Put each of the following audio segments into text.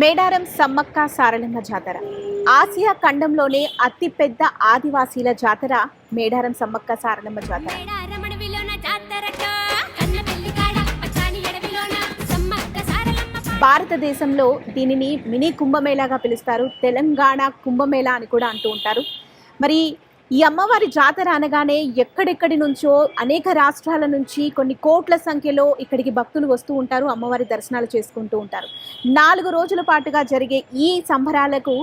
మేడారం సమ్మక్క సారలమ్మ జాతర. ఆసియా ఖండంలోనే అతిపెద్ద ఆదివాసీల జాతర మేడారం సమ్మక్క సారలమ్మ జాతర. భారతదేశంలో దీనిని మినీ కుంభమేళాగా పిలుస్తారు. తెలంగాణ కుంభమేళా అని కూడా అంటూ ఉంటారు. మరి ఈ అమ్మవారి జాతర అనగానే ఎక్కడెక్కడి నుంచో అనేక రాష్ట్రాల నుంచి కొన్ని కోట్ల సంఖ్యలో ఇక్కడికి భక్తులు వస్తూ ఉంటారు అమ్మవారి దర్శనాలు చేసుకుంటూ ఉంటారు. నాలుగు రోజుల పాటుగా జరిగే ఈ సంబరాలకు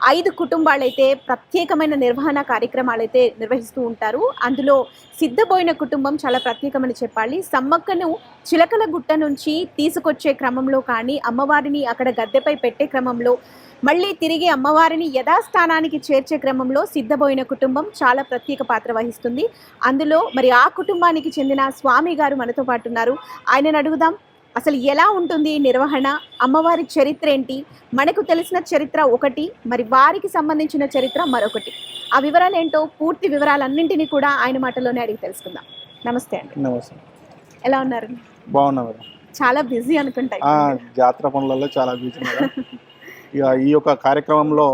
ఐదు కుటుంబాలైతే ప్రత్యేకమైన నిర్వహణ కార్యక్రమాలైతే నిర్వహిస్తూ ఉంటారు. అందులో సిద్ధబోయిన కుటుంబం చాలా ప్రత్యేకమని చెప్పాలి. సమ్మక్కను చిలకల గుట్ట నుంచి తీసుకొచ్చే క్రమంలో కానీ అమ్మవారిని అక్కడ గద్దెపై పెట్టే క్రమంలో మళ్ళీ తిరిగి అమ్మవారిని యథాస్థానానికి చేర్చే క్రమంలో సిద్ధబోయిన కుటుంబం చాలా ప్రత్యేక పాత్ర వహిస్తుంది. అందులో మరి ఆ కుటుంబానికి చెందిన స్వామి గారు మనతో పాటు ఉన్నారు. ఆయనను అడుగుదాం. అసలు ఎలా ఉంటుంది నిర్వహణ? అమ్మవారి చరిత్ర ఏంటి? మనకు తెలిసిన చరిత్ర ఒకటి మరి వారికి సంబంధించిన చరిత్ర మరొకటి. ఆ వివరాలు ఏంటో పూర్తి వివరాలన్నింటినీ కూడా ఆయన మాటలోనే అడిగి తెలుసుకుందాం. నమస్తే అండి. నమస్తే. ఎలా ఉన్నారు? బాగున్నా మేడం. చాలా బిజీ అనుకుంటా జాతర పనులలో చాలా బిజీ మేడం. ఇక ఈ యొక్క కార్యక్రమంలో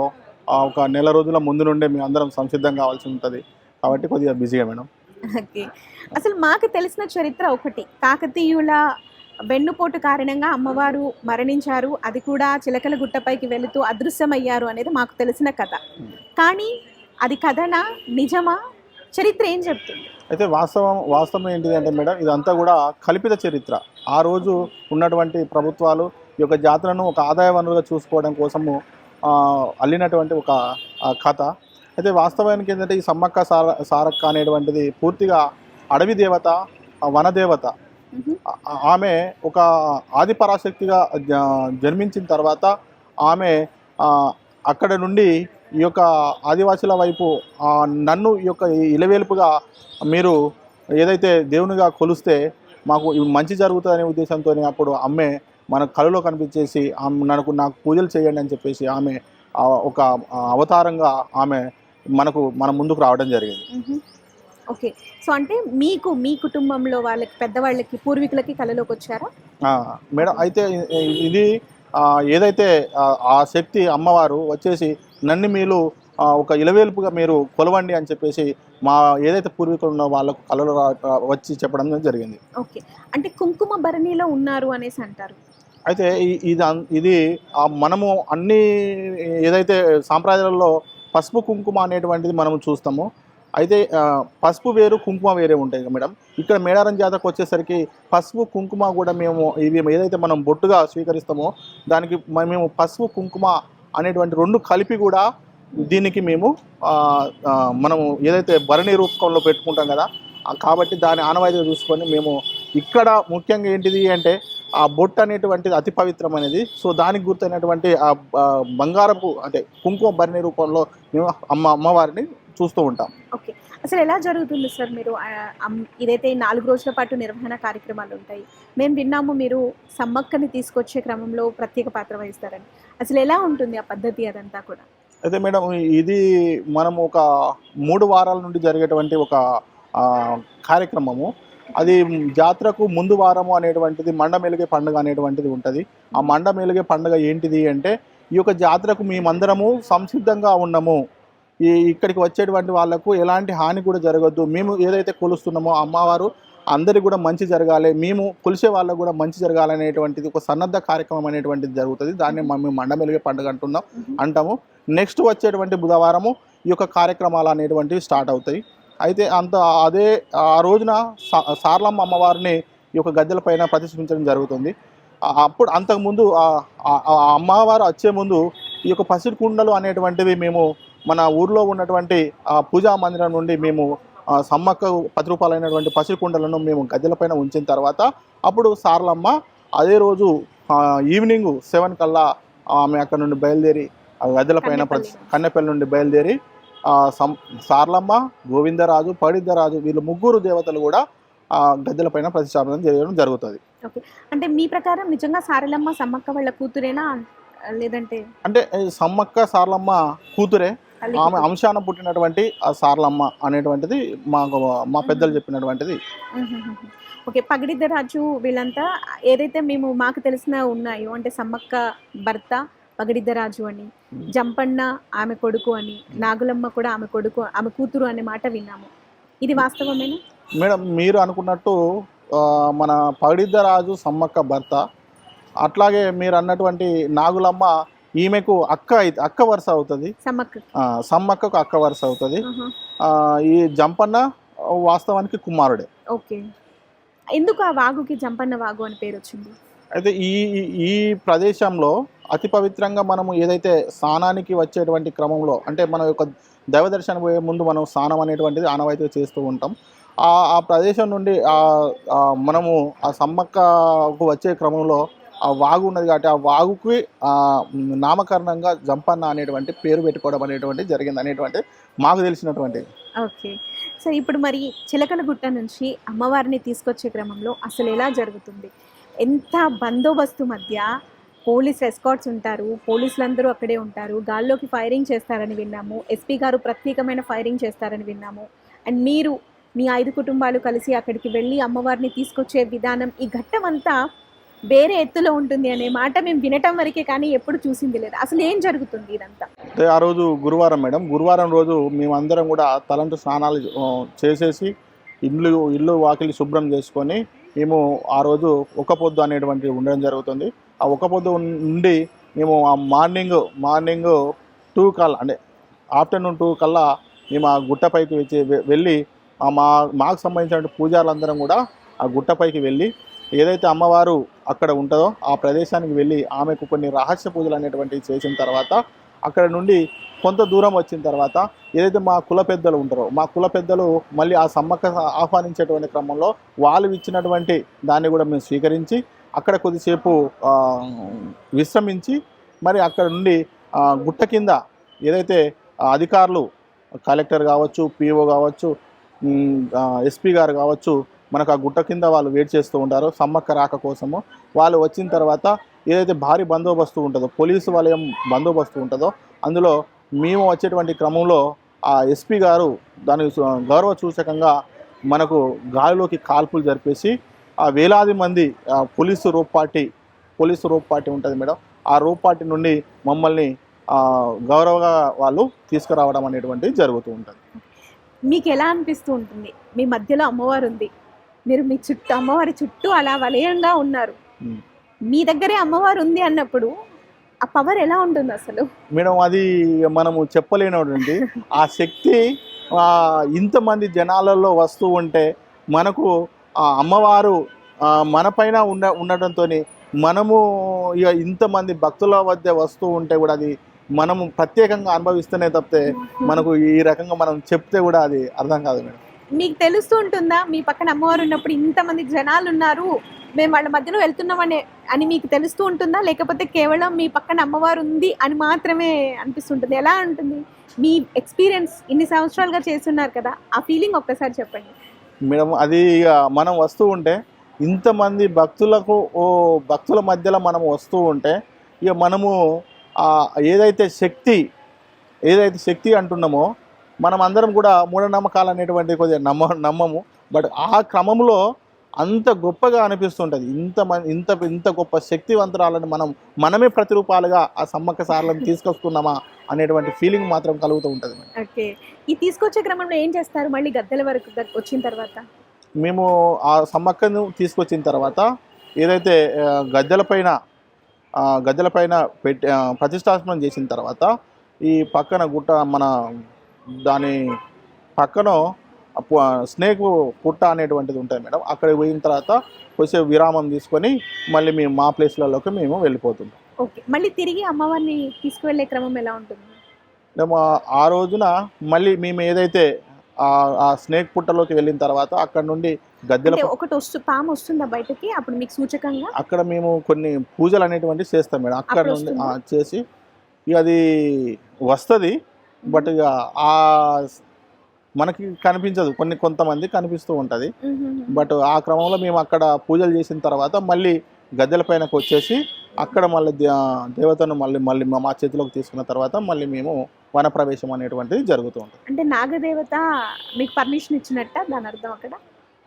ఒక నెల రోజుల ముందు నుండే మేము అందరం సంసిద్ధం కావాల్సి ఉంటుంది. కాబట్టి కొద్దిగా బిజీగా మేడం. ఓకే. అసలు మాకు తెలిసిన చరిత్ర ఒకటి కాకతీయుల వెన్నుపోటు కారణంగా అమ్మవారు మరణించారు. అది కూడా చిలకల గుట్టపైకి వెళుతూ అదృశ్యమయ్యారు అనేది మాకు తెలిసిన కథ. కానీ అది కథనా? నిజమా? చరిత్ర ఏం చెప్తుంది? అయితే వాస్తవం వాస్తవం ఏంటిది అంటే మేడం ఇదంతా కూడా కల్పిత చరిత్ర. ఆ రోజు ఉన్నటువంటి ప్రభుత్వాలు ఈ యొక్క జాతరను ఒక ఆదాయ వనరుగా చూసుకోవడం కోసము అల్లినటువంటి ఒక కథ. అయితే వాస్తవానికి ఏంటంటే ఈ సమ్మక్క సార సారక్క అనేటువంటిది పూర్తిగా అడవి దేవత వనదేవత ఆమె ఒక ఆది పరాశక్తిగా జన్మించిన తర్వాత ఆమె అక్కడ నుండి ఈ యొక్క ఆదివాసుల వైపు నన్ను ఈ యొక్క ఇలవేలుపుగా మీరు ఏదైతే దేవునిగా కొలిస్తే మాకు మంచి జరుగుతుందనే ఉద్దేశంతో అప్పుడు అమ్మే మన కళలో కనిపించేసి ఆమె నాకు నాకు పూజలు చేయండి అని చెప్పేసి ఆమె ఒక అవతారంగా ఆమె మనకు మన ముందుకు రావడం జరిగింది. ఓకే. సో అంటే మీకు మీ కుటుంబంలో వాళ్ళకి పెద్దవాళ్ళకి పూర్వీకులకి కళలోకి వచ్చారా? మేడం అయితే ఇది ఏదైతే ఆ, శక్తి అమ్మవారు వచ్చేసి నన్ను మీరు ఒక ఇలవేల్పుగా మీరు కొలవండి అని చెప్పేసి మా ఏదైతే పూర్వీకులు ఉన్నో వాళ్ళకు కళలు వచ్చి చెప్పడం జరిగింది. ఓకే. అంటే కుంకుమ భరణిలో ఉన్నారు అనేసి అంటారు. అయితే ఇది ఇది మనము అన్ని ఏదైతే సాంప్రదాయాలలో పసుపు కుంకుమ అనేటువంటిది మనం చూస్తాము అయితే పసుపు వేరు కుంకుమ వేరే ఉంటాయి కదా మేడం. ఇక్కడ మేడారం జాతరకు వచ్చేసరికి పసుపు కుంకుమ కూడా మేము ఇవి ఏదైతే మనం బొట్టుగా స్వీకరిస్తామో దానికి మేము పసుపు కుంకుమ అనేటువంటి రెండు కలిపి కూడా దీనికి మేము మనము ఏదైతే భరణి రూపంలో పెట్టుకుంటాం కదా కాబట్టి దాని ఆనవాయితీగా చూసుకొని మేము ఇక్కడ ముఖ్యంగా ఏంటిది అంటే ఆ బొట్టు అనేటువంటిది అతి పవిత్రమైనది సో దానికి గుర్తైనటువంటి ఆ బంగారపు అంటే కుంకుమ భరణి రూపంలో మేము అమ్మ అమ్మవారిని చూస్తూ ఉంటాం. ఓకే. అసలు ఎలా జరుగుతుంది సార్ మీరు ఇదైతే నాలుగు రోజుల పాటు నిర్వహణ కార్యక్రమాలు ఉంటాయి. మేము విన్నాము మీరు సమ్మక్కని తీసుకొచ్చే క్రమంలో ప్రత్యేక పాత్ర వహిస్తారని. అసలు ఎలా ఉంటుంది ఆ పద్ధతి అదంతా కూడా? అయితే మేడం ఇది మనం ఒక మూడు వారాల నుండి జరిగేటువంటి ఒక కార్యక్రమము. అది జాతరకు ముందు వారము అనేటువంటిది మండ మెలుగే పండుగ అనేటువంటిది ఉంటుంది. ఆ మండ మెలుగే పండుగ ఏంటిది అంటే ఈ యొక్క జాతరకు మేమందరము సంసిద్ధంగా ఉన్నాము. ఈ ఇక్కడికి వచ్చేటువంటి వాళ్ళకు ఎలాంటి హాని కూడా జరగద్దు. మేము ఏదైతే కొలుస్తున్నామో అమ్మవారు అందరికి కూడా మంచి జరగాలి. మేము కొలిసే వాళ్ళకు కూడా మంచి జరగాలనేటువంటిది ఒక సన్నద్ధ కార్యక్రమం అనేటువంటిది జరుగుతుంది. దాన్ని మేము మండ మెలుగే పండుగ అంటున్నాం అంటాము. నెక్స్ట్ వచ్చేటువంటి బుధవారము ఈ యొక్క కార్యక్రమాలు అనేటువంటివి స్టార్ట్ అవుతాయి. అయితే అంత అదే ఆ రోజున సా- సార్లమ్మ అమ్మవారిని ఈ యొక్క గద్దెల పైన ప్రతిష్ఠించడం జరుగుతుంది. అప్పుడు అంతకుముందు అమ్మవారు వచ్చే ముందు ఈ యొక్క పసిడి కుండలు అనేటువంటివి మేము మన ఊర్లో ఉన్నటువంటి ఆ పూజా మందిరం నుండి మేము సమ్మక్క పది రూపాయలైనటువంటి పసిడి కుండలను మేము గద్దెల పైన ఉంచిన తర్వాత అప్పుడు సార్లమ్మ అదే రోజు ఈవినింగ్ సెవెన్ కల్లా ఆమె అక్కడ నుండి బయలుదేరి ఆ గద్దెల పైన ప్రతి కన్నెపల్లి. నుండి బయలుదేరి సార్లమ్మ గోవిందరాజు పడిద్దరాజు వీళ్ళు ముగ్గురు దేవతలు కూడా ఆ గద్దెల పైన ప్రతిష్టాపన చేయడం జరుగుతుంది. అంటే మీ ప్రకారం నిజంగా సారలమ్మ సమ్మక్క వాళ్ళ కూతురేనా? లేదంటే అంటే సమ్మక్క సార్లమ్మ కూతురే. ఆమె అంశాన పుట్టినటువంటి ఆ సార్లమ్మ అనేటువంటిది మాకు మా పెద్దలు చెప్పినటువంటిది. ఓకే పగడిద్దరాజు వీళ్ళంతా ఏదైతే మేము మాకు తెలిసిన ఉన్నాయో అంటే సమ్మక్క భర్త పగడిద్దరాజు అని జంపన్న ఆమె కొడుకు అని నాగులమ్మ కూడా ఆమె కొడుకు ఆమె కూతురు అనే మాట విన్నాము. ఇది వాస్తవమేనా? మేడం మీరు అనుకున్నట్టు మన పగడిద్దరాజు సమ్మక్క భర్త అట్లాగే మీరు అన్నటువంటి నాగులమ్మ ఈమెకు అక్క అక్క వరుస అవుతుంది. సమ్మక్కకు. అక్క వరుస అవుతుంది. ఈ జంపన్న వాస్తవానికి కుమారుడే. ఓకే. ఎందుకు ఆ వాగుకి జంపన్న వాగు అని పేరు వచ్చింది? అయితే ఈ ఈ- ప్రదేశంలో అతి పవిత్రంగా మనము ఏదైతే స్నానానికి వచ్చేటువంటి క్రమంలో అంటే మన యొక్క దైవ దర్శనం పోయే ముందు మనం స్నానం అనేటువంటిది ఆనవాయితీగా చేస్తూ ఉంటాం. ఆ ఆ ప్రదేశం నుండి మనము ఆ సమ్మక్కకు వచ్చే క్రమంలో ఆ వాగు ఉన్నది కాబట్టి ఆ వాగుకి నామకరణంగా జంపన్న అనేటువంటి పేరు పెట్టుకోవడం అనేటువంటి జరిగింది అనేటువంటి మాకు తెలిసినటువంటి. ఓకే. సో ఇప్పుడు మరి చిలకలగుట్ట నుంచి అమ్మవారిని తీసుకొచ్చే క్రమంలో అసలు ఎలా జరుగుతుంది? ఎంత బందోబస్తు మధ్య పోలీస్ ఎస్కాట్స్ ఉంటారు పోలీసులందరూ అక్కడే ఉంటారు గాల్లోకి ఫైరింగ్ చేస్తారని విన్నాము ఎస్పీ గారు ప్రత్యేకమైన ఫైరింగ్ చేస్తారని విన్నాము. అండ్ మీరు మీ ఐదు కుటుంబాలు కలిసి అక్కడికి వెళ్ళి అమ్మవారిని తీసుకొచ్చే విధానం ఈ ఘట్టం అంతా వేరే ఎత్తులో ఉంటుంది అనే మాట మేము వినటం వరకే కానీ ఎప్పుడు చూసింది లేదు. అసలు ఏం జరుగుతుంది ఇదంతా? అంటే ఆ రోజు గురువారం మేడం. గురువారం రోజు మేమందరం కూడా తలంటు స్నానాలు చేసేసి ఇల్లు ఇల్లు వాకిలి శుభ్రం చేసుకొని మేము ఆ రోజు ఒక పొద్దు అనేటువంటి ఉండడం జరుగుతుంది. ఆ ఒక పొద్దు నుండి మేము ఆ మార్నింగ్ మార్నింగ్ టూ కల్లా అంటే ఆఫ్టర్నూన్ టూ కల్లా మేము ఆ గుట్టపైకి వచ్చి వెళ్ళి మా మాకు సంబంధించిన పూజారులందరం కూడా ఆ గుట్టపైకి వెళ్ళి ఏదైతే అమ్మవారు అక్కడ ఉంటుందో ఆ ప్రదేశానికి వెళ్ళి ఆమెకు కొన్ని రహస్య పూజలు అనేటువంటివి చేసిన తర్వాత అక్కడ నుండి కొంత దూరం వచ్చిన తర్వాత ఏదైతే మా కుల పెద్దలు ఉంటారో మా కుల పెద్దలు మళ్ళీ ఆ సమ్మక్క ఆహ్వానించేటువంటి క్రమంలో వాళ్ళు ఇచ్చినటువంటి దాన్ని కూడా మేము స్వీకరించి అక్కడ కొద్దిసేపు విశ్రమించి మరి అక్కడ నుండి గుట్ట కింద ఏదైతే అధికారులు కలెక్టర్ కావచ్చు పిఓ కావచ్చు ఎస్పీ గారు కావచ్చు మనకు ఆ గుట్ట కింద వాళ్ళు వెయిట్ చేస్తూ ఉంటారు. సమ్మక్క రాక కోసము వాళ్ళు వచ్చిన తర్వాత ఏదైతే భారీ బందోబస్తు ఉంటుందో పోలీసు వలయం బందోబస్తు ఉంటుందో అందులో మేము వచ్చేటువంటి క్రమంలో ఆ ఎస్పీ గారు దాని గౌరవ సూచకంగా మనకు గాలిలోకి కాల్పులు జరిపేసి ఆ వేలాది మంది police rope party police rope party ఉంటుంది మేడం. ఆ రోప్ పార్టీ నుండి మమ్మల్ని గౌరవగా వాళ్ళు తీసుకురావడం అనేటువంటిది జరుగుతూ ఉంటుంది. మీకు ఎలా అనిపిస్తూ ఉంటుంది? మీ మధ్యలో అమ్మవారు ఉంది. మీరు మీ చుట్టూ అమ్మవారి చుట్టూ అలా వలయంగా ఉన్నారు. మీ దగ్గరే అమ్మవారు ఉంది అన్నప్పుడు ఆ పవర్ ఎలా ఉంటుంది అసలు? మేడం అది మనము చెప్పలేనటువంటి ఆ శక్తి ఇంతమంది జనాలలో వస్తూ ఉంటే మనకు ఆ అమ్మవారు మన పైన ఉండ ఉండటంతో మనము ఇక ఇంతమంది భక్తుల మధ్య వస్తూ ఉంటే కూడా అది మనము ప్రత్యేకంగా అనుభవిస్తేనే తప్పితే మనకు ఈ రకంగా మనం చెప్తే కూడా అది అర్థం కాదు మేడం. మీకు తెలుస్తూ ఉంటుందా? మీ పక్కన అమ్మవారు ఉన్నప్పుడు ఇంతమంది జనాలు ఉన్నారు మేము వాళ్ళ మధ్యలో వెళ్తున్నామని అని మీకు తెలుస్తూ ఉంటుందా? లేకపోతే కేవలం మీ పక్కన అమ్మవారు ఉంది అని మాత్రమే అనిపిస్తుంటుంది. ఎలా ఉంటుంది? మీ ఎక్స్పీరియన్స్ ఇన్ని సంవత్సరాలుగా చేస్తున్నారు కదా ఆ ఫీలింగ్ ఒక్కసారి చెప్పండి. మేడం అది ఇక మనం వస్తూ ఉంటే ఇంతమంది భక్తులకు ఓ భక్తుల మధ్యలో మనం వస్తూ ఉంటే ఇక మనము ఆ ఏదైతే శక్తి ఏదైతే శక్తి అంటున్నామో మనం అందరం కూడా మూఢనమ్మకాలు అనేటువంటి కొద్దిగా నమ్మ నమ్మము. బట్ ఆ క్రమంలో అంత గొప్పగా అనిపిస్తుంటుంది. ఇంత ఇంత ఇంత గొప్ప శక్తివంతురాలని మనం మనమే ప్రతిరూపాలుగా ఆ సమ్మక్క సార్లను తీసుకొస్తున్నామా అనేటువంటి ఫీలింగ్ మాత్రం కలుగుతూ ఉంటుంది. ఓకే. ఈ తీసుకొచ్చే క్రమంలో ఏం చేస్తారు? మళ్ళీ గద్దెల వరకు వచ్చిన తర్వాత? మేము ఆ సమ్మక్కను తీసుకొచ్చిన తర్వాత ఏదైతే ఆ, గద్దెల పైన ఆ, గద్దెల పైన పెట్టి ప్రతిష్టాపనం చేసిన తర్వాత ఈ పక్కన గుట్ట మన దాని పక్కన స్నేక్ పుట్ట అనేటువంటిది ఉంటుంది మేడం. అక్కడికి పోయిన తర్వాత కొద్దిసేపు విరామం తీసుకొని మళ్ళీ మేము మా ప్లేస్లలోకి మేము వెళ్ళిపోతుంటాం. ఓకే. మళ్ళీ తిరిగి అమ్మవారిని తీసుకువెళ్ళే క్రమం ఎలా ఉంటుంది? మేము ఆ రోజున మళ్ళీ మేము ఏదైతే ఆ స్నేక్ పుట్టలోకి వెళ్ళిన తర్వాత అక్కడ నుండి గద్దెల ఒకటి వస్తు పాము వస్తుందా బయటకి? అప్పుడు మీకు సూచకంగా? అక్కడ మేము కొన్ని పూజలు అనేటువంటివి చేస్తాం మేడం. అక్కడ నుండి చేసి అది వస్తుంది. బట్ ఇక ఆ మనకి కనిపించదు. కొన్ని కొంతమంది కనిపిస్తూ ఉంటుంది. బట్ ఆ క్రమంలో మేము అక్కడ పూజలు చేసిన తర్వాత మళ్ళీ గద్దెల పైనకు వచ్చేసి అక్కడ మళ్ళీ దేవతను మళ్ళీ మళ్ళీ మా- మా చేతిలోకి తీసుకున్న తర్వాత మళ్ళీ మేము వనప్రవేశం అనేటువంటిది జరుగుతూ ఉంటుంది. అంటే నాగదేవత మీకు పర్మిషన్ ఇచ్చినట్ట? దాని అర్థం అక్కడ?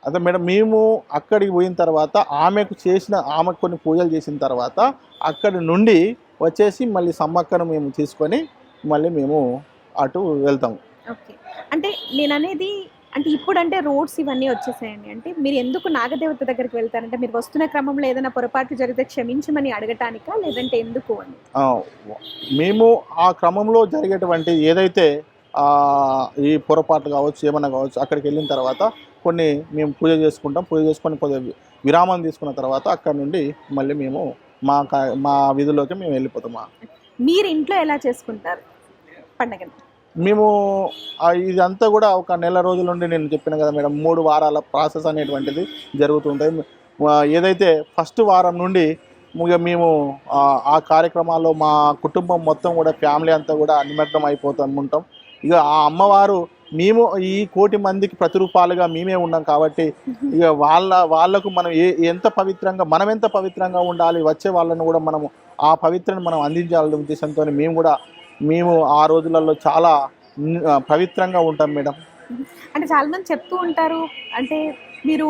అదే మేడం మేము అక్కడికి పోయిన తర్వాత ఆమెకు చేసిన ఆమెకు కొన్ని పూజలు చేసిన తర్వాత అక్కడి నుండి వచ్చేసి మళ్ళీ సమ్మక్కను మేము తీసుకొని మళ్ళీ మేము అటు వెళ్తాము ఓకే. అంటే నేను అనేది అంటే ఇప్పుడు అంటే రోడ్స్ ఇవన్నీ వచ్చేసాయండి. అంటే మీరు ఎందుకు నాగదేవత దగ్గరికి వెళ్తారంటే మీరు వస్తున్న క్రమంలో ఏదైనా పొరపాటు జరిగితే క్షమించమని అడగటానికా? లేదంటే ఎందుకు అని? మేము ఆ క్రమంలో జరిగేటువంటి ఏదైతే ఈ పొరపాట్లు కావచ్చు ఏమన్నా కావచ్చు అక్కడికి వెళ్ళిన తర్వాత కొన్ని మేము పూజ చేసుకుంటాం. పూజ చేసుకొని కొద్దిగా విరామం తీసుకున్న తర్వాత అక్కడ నుండి మళ్ళీ మేము మా కా- మా విధుల్లోకి మేము వెళ్ళిపోతాం. మీరు ఇంట్లో ఎలా చేసుకుంటారు? పండగని. మేము ఇదంతా కూడా ఒక నెల రోజుల నుండి నేను చెప్పిన కదా మేడం మూడు వారాల ప్రాసెస్ అనేటువంటిది జరుగుతుంటుంది ఏదైతే ఫస్ట్ వారం నుండి ఇక మేము ఆ, కార్యక్రమాల్లో మా కుటుంబం మొత్తం కూడా ఫ్యామిలీ అంతా కూడా నిమగ్నం అయిపోతూ ఉంటాం. ఇక ఆ అమ్మవారు మేము ఈ కోటి మందికి ప్రతిరూపాలుగా మేమే ఉన్నాం కాబట్టి ఇక వాళ్ళ వాళ్ళకు మనం ఏ ఎంత పవిత్రంగా మనం ఎంత పవిత్రంగా ఉండాలి వచ్చే వాళ్ళను కూడా మనము ఆ పవిత్రను మనం అందించాలనే ఉద్దేశంతో మేము కూడా మేము ఆ రోజులలో చాలా పవిత్రంగా ఉంటాం మేడం. అంటే చాలా మంది చెప్తూ ఉంటారు అంటే మీరు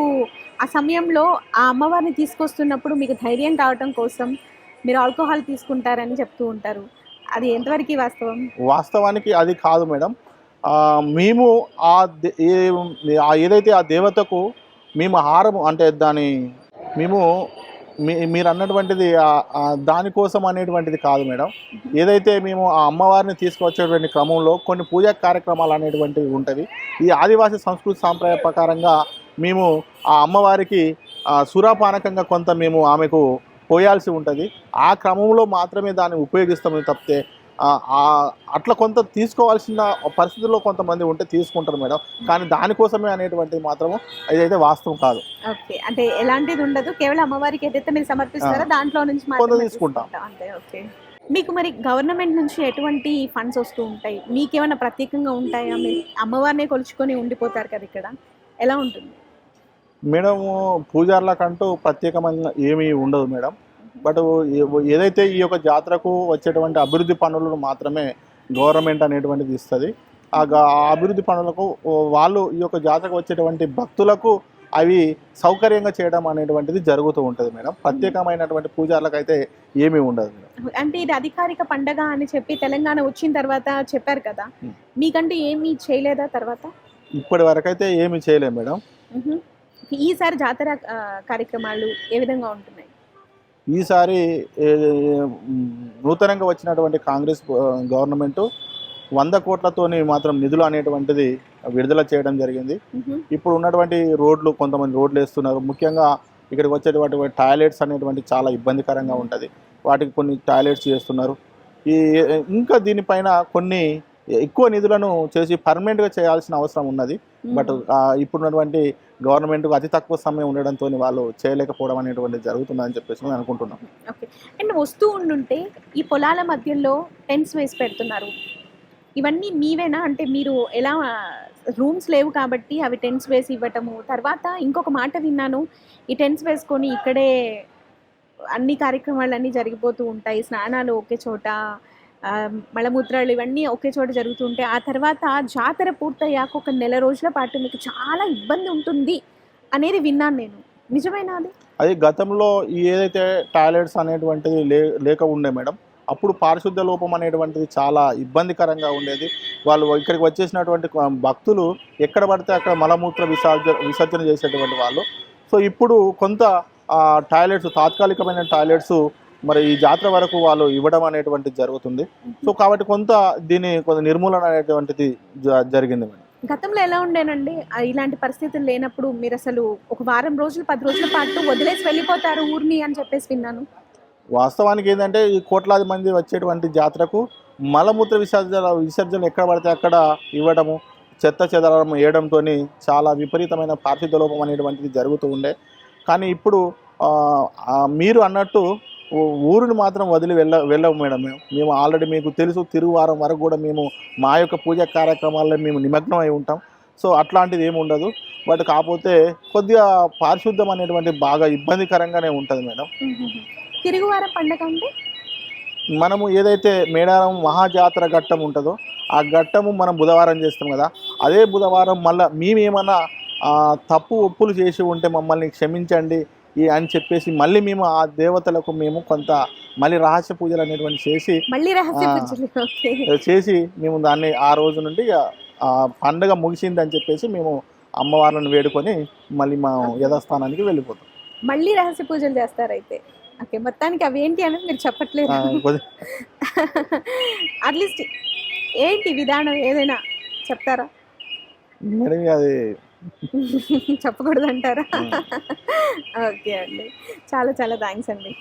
ఆ సమయంలో ఆ అమ్మవారిని తీసుకొస్తున్నప్పుడు మీకు ధైర్యం కావటం కోసం మీరు ఆల్కహాల్ తీసుకుంటారని చెప్తూ ఉంటారు. అది ఎంతవరకు వాస్తవం? వాస్తవానికి అది కాదు మేడం. మేము ఆ ఏదైతే ఆ దేవతకు మేము హారము అంటే దాని మేము మీ మీరు అన్నటువంటిది దానికోసం అనేటువంటిది కాదు మేడం. ఏదైతే మేము ఆ అమ్మవారిని తీసుకువచ్చేటువంటి క్రమంలో కొన్ని పూజా కార్యక్రమాలు అనేటువంటివి ఉంటుంది. ఈ ఆదివాసీ సంస్కృతి సాంప్రదాయ ప్రకారంగా మేము ఆ అమ్మవారికి సురాపానకంగా కొంత మేము ఆమెకు పోయాల్సి ఉంటుంది. ఆ క్రమంలో మాత్రమే దాన్ని ఉపయోగిస్తాము తప్పితే అట్లా కొంత తీసుకోవాల్సిన పరిస్థితుల్లో కొంతమంది ఉంటే తీసుకుంటారు మేడం. కానీ దానికోసమే అనేటువంటిది మాత్రము ఇదైతే వాస్తవం కాదు. ఓకే. అంటే ఎలాంటిది ఉండదు. కేవలం అమ్మవారికి ఏదైతే మీరు సమర్పిస్తారో దాంట్లో నుంచి కొంత తీసుకుంటాం. తీసుకుంటాం. అంతే ఓకే. మీకు మరి గవర్నమెంట్ నుంచి ఎటువంటి ఫండ్స్ వస్తూ ఉంటాయి? మీకేమైనా ప్రత్యేకంగా ఉంటాయా? మీరు అమ్మవారినే కొలుచుకొని ఉండిపోతారు కదా ఇక్కడ. ఎలా ఉంటుంది? మేడం పూజార్లకంటూ ప్రత్యేకమైన ఏమీ ఉండదు మేడం. బట్ ఏదైతే ఈ యొక్క జాతరకు వచ్చేటువంటి అభివృద్ధి పనులను మాత్రమే గవర్నమెంట్ అనేటువంటిది ఇస్తుంది. ఆ అభివృద్ధి పనులకు వాళ్ళు ఈ యొక్క జాతరకు వచ్చేటువంటి భక్తులకు అవి సౌకర్యంగా చేయడం అనేటువంటిది జరుగుతూ ఉంటుంది మేడం. ప్రత్యేకమైనటువంటి పూజార్లకు అయితే ఏమీ ఉండదు మేడం. అంటే ఇది అధికారిక పండగ అని చెప్పి తెలంగాణ వచ్చిన తర్వాత చెప్పారు కదా. మీకంటే ఏమీ చేయలేదా తర్వాత? ఇప్పటి వరకు అయితే ఏమీ చేయలేము మేడం. ఈసారి జాతర కార్యక్రమాలు ఏ విధంగా ఉంటున్నాయి ఈసారి నూతనంగా వచ్చినటువంటి కాంగ్రెస్ గవర్నమెంట్ వంద కోట్లతోని మాత్రం నిధులు అనేటువంటిది విడుదల చేయడం జరిగింది. ఇప్పుడు ఉన్నటువంటి రోడ్లు కొంతమంది రోడ్లు వేస్తున్నారు. ముఖ్యంగా ఇక్కడికి వచ్చేటువంటి టాయిలెట్స్ అనేటువంటి చాలా ఇబ్బందికరంగా ఉంటుంది. వాటికి కొన్ని టాయిలెట్స్ చేస్తున్నారు. ఈ ఇంకా దీనిపైన కొన్ని ఎక్కువ నిధులను చేసి పర్మనెంట్గా చేయాల్సిన అవసరం ఉన్నది. బట్ ఇప్పుడున్నటువంటి గవర్నమెంట్ అతి తక్కువ సమయం ఉండడంతో వాళ్ళు చేయలేకపోవడం అనేటువంటి జరుగుతుందని చెప్పేసి మేము అనుకుంటున్నాం ఓకే. అండ్ వస్తూ ఉండుంటే ఈ పొలాల మధ్యలో టెంట్స్ వేసి పెడుతున్నారు. ఇవన్నీ మీవేనా? అంటే మీరు ఎలా రూమ్స్ లేవు కాబట్టి అవి టెంట్స్ వేసి ఇవ్వటము. తర్వాత ఇంకొక మాట విన్నాను. ఈ టెంట్స్ వేసుకొని ఇక్కడే అన్ని కార్యక్రమాలు అన్నీ జరిగిపోతూ ఉంటాయి. స్నానాలు ఒకే చోట. మలమూత్రాలు ఇవన్నీ ఒకే చోట జరుగుతుంటాయి ఆ తర్వాత జాతర పూర్తయ్యాక ఒక నెల రోజుల పాటు మీకు చాలా ఇబ్బంది ఉంటుంది అనేది విన్నాను నేను. నిజమేనా అది? అది గతంలో ఏదైతే టాయిలెట్స్ అనేటువంటిది లే లేక ఉండే మేడం అప్పుడు పారిశుద్ధ లోపం అనేటువంటిది చాలా ఇబ్బందికరంగా ఉండేది. వాళ్ళు ఇక్కడికి వచ్చేసినటువంటి భక్తులు ఎక్కడ పడితే అక్కడ మలమూత్ర విసర్జన విసర్జన చేసేటువంటి వాళ్ళు. సో ఇప్పుడు కొంత టాయిలెట్స్ తాత్కాలికమైన టాయిలెట్స్ మరి ఈ జాతర వరకు వాళ్ళు ఇవ్వడం అనేటువంటిది జరుగుతుంది. సో కాబట్టి కొంత దీని కొంత నిర్మూలన అనేటువంటిది జరిగింది మేడం. గతంలో ఎలా ఉండేనండి? ఇలాంటి పరిస్థితులు లేనప్పుడు మీరు అసలు ఒక వారం రోజులు పది రోజుల పాటు వదిలేసి వెళ్ళిపోతారు ఊరిని అని చెప్పేసి విన్నాను. వాస్తవానికి ఏంటంటే ఈ కోట్లాది మంది వచ్చేటువంటి జాతరకు మలమూత్ర విసర్జన విసర్జన ఎక్కడ పడితే అక్కడ ఇవ్వడము చెత్త చెదరడం వేయడంతో చాలా విపరీతమైన పారిశుద్ధ లోపం అనేటువంటిది జరుగుతూ ఉండే. కానీ ఇప్పుడు మీరు అన్నట్టు ఊరిని మాత్రం వదిలి వెళ్ళ వెళ్ళము మేడం. మేము మేము ఆల్రెడీ మీకు తెలుసు తిరువారం వరకు కూడా మేము మా యొక్క పూజా కార్యక్రమాల్లో మేము నిమగ్నం అయి ఉంటాం. సో అట్లాంటిది ఏమి ఉండదు. బట్ కాకపోతే కొద్దిగా పారిశుద్ధం అనేటువంటి బాగా ఇబ్బందికరంగానే ఉంటుంది మేడం. తిరుగువారం పండగ అంటే మనము ఏదైతే మేడారం మహాజాతర ఘట్టం ఉంటుందో ఆ ఘట్టము మనం బుధవారం చేస్తాం కదా. అదే బుధవారం మళ్ళీ మేమేమన్నా తప్పు ఒప్పులు చేసి ఉంటే మమ్మల్ని క్షమించండి ఈ అని చెప్పేసి మళ్ళీ మేము ఆ దేవతలకు మేము కొంత మళ్ళీ రహస్య పూజలు అనేటువంటి చేసి మళ్ళీ రహస్య ఆ. పూజలు ఓకే. చేసి మేము దాన్ని ఆ రోజు నుండి ఆ పండగ ముగిసింది అని చెప్పేసి మేము అమ్మవారిని వేడుకొని మళ్ళీ మా యథాస్థానానికి వెళ్ళిపోతాం. మళ్ళీ రహస్య పూజలు చేస్తారు అయితే. ఓకే మొత్తానికి అవి ఏంటి అని మీరు చెప్పట్లేదు. అట్లీస్ట్ ఏంటి విధానం ఏదైనా చెప్తారా? మేడం అది చెప్పకూడదు అంటారా. ఓకే అండి. చాలా చాలా థ్యాంక్స్ అండి.